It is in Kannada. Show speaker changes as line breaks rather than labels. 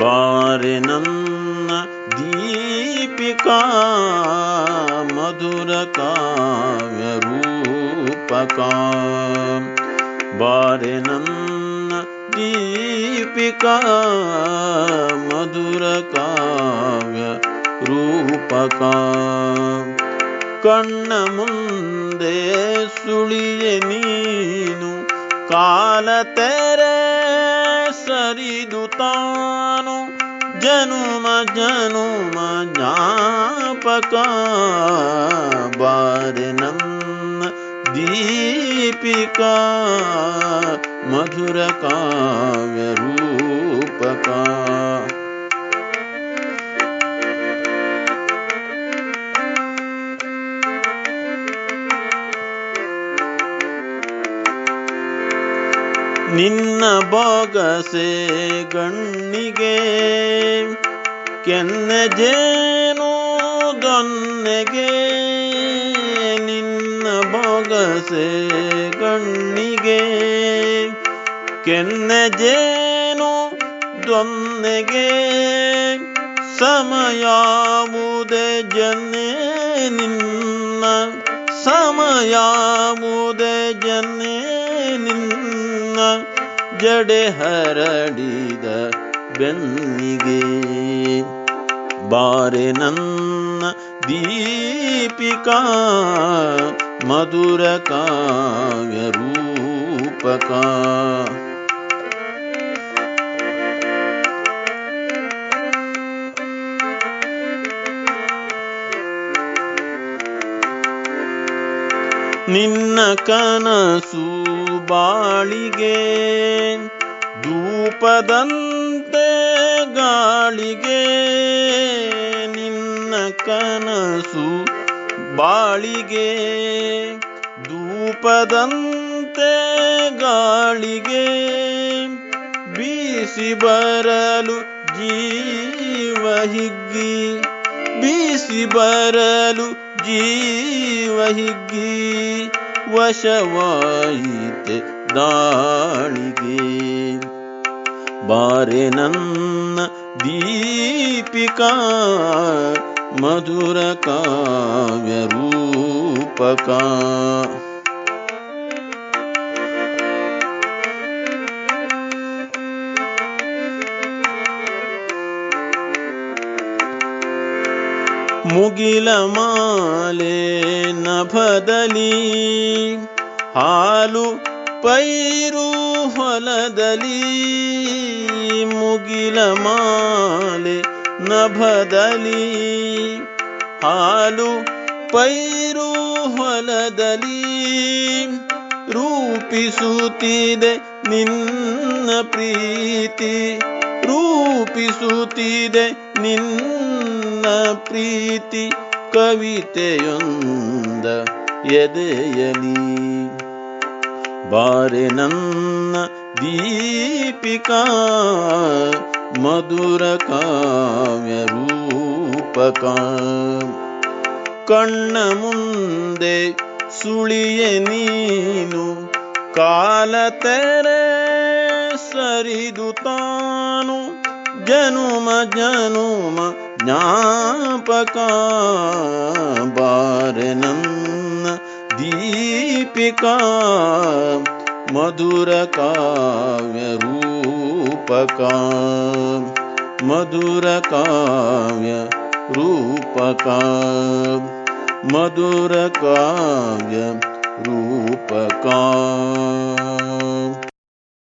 ಬಾರೆ ನನ್ನ ದೀಪಿಕಾ ಮಧುರ ಕಾವ್ಯ ರೂಪಕ. ಬಾರೆ ನನ್ನ ದೀಪಿಕಾ ಮಧುರ ಕಾವ್ಯ ರೂಪಕ. ಕಣ್ಣ ಮುಂದೆ ಸುಳಿಯ ನೀನು, ಕಾಲ ತೆರೆ जनुम जनुम जापका बन दीपिका मधुरकाव्यरूपका ನಿನ್ನ ಬೊಗಸೆ ಗಣ್ಣಿಗೆ ಕೆನ್ನೆ ಜೇನು ದೊನ್ನೆಗೆ. ನಿನ್ನ ಬೊಗಸೆ ಗಣ್ಣಿಗೆ ಕೆನ್ನೆ ಜೇನು ದೊನ್ನೆಗೆ ಸಮಯಾವುದೇ ಜನ್ನೆ ನಿನ್ನ ಸಮಯಾವುದೇ ಜನ್ನೆ ನಿನ್ನ. ಜಡೆ ಹರಡಿದ ಬೆನ್ನಿಗೆ. ಬಾರೆ ನನ್ನ ದೀಪಿಕಾ ಮಧುರ ಕಾವ್ಯ ರೂಪಕ. ನಿನ್ನ ಕನಸು ಬಾಳಿಗೆ ಧೂಪದಂತೆ ಗಾಳಿಗೆ ನಿನ್ನ ಕನಸು ಬಾಳಿಗೆ ಧೂಪದಂತೆ ಗಾಳಿಗೆ ಬೀಸಿ ಬರಲು ಜೀವ ಹಿಗ್ಗಿ ಬೀಸಿ ಬರಲು ಜೀವ ಹಿಗ್ಗಿ ವಶವಾಯಿತೆ ದಾಳಿಗೆ. ಬಾರೆ ನನ್ನ ದೀಪಿಕಾ ಮಧುರ ಕಾವ್ಯ ರೂಪಕ. ಮುಗಿಲ ಮಾಲೆ ನಭದಲ್ಲಿ, ಹಾಲು ಪೈರು ಹೊಲದಲ್ಲಿ. ಮುಗಿಲ ಮಾಲೆ ನಭದಲ್ಲಿ, ಹಾಲು ಪೈರು ಹೊಲದಲ್ಲಿ. ರೂಪಿಸುತ್ತಿದೆ ನಿನ್ನ ಪ್ರೀತಿ ರೂಪಿಸುತ್ತಿದೆ ನಿನ್ನ ಪ್ರೀತಿ ಕವಿತೆಯೊಂದ ಎದೆಯಲಿ. ಬಾರೆ ನನ್ನ ದೀಪಿಕಾ ಮಧುರ ಕಾವ್ಯ ರೂಪಕ. ಕಣ್ಣ ಮುಂದೆ ಸುಳಿಯ ನೀನು ಕಾಲ ತೆರೆ ಸರಿದು ತಾನು ಜನುಮ ಜನುಮ ಜ್ಞಾಪಕ. ಬಾರೆ ನನ್ನ ದೀಪಿಕಾ ಮಧುರ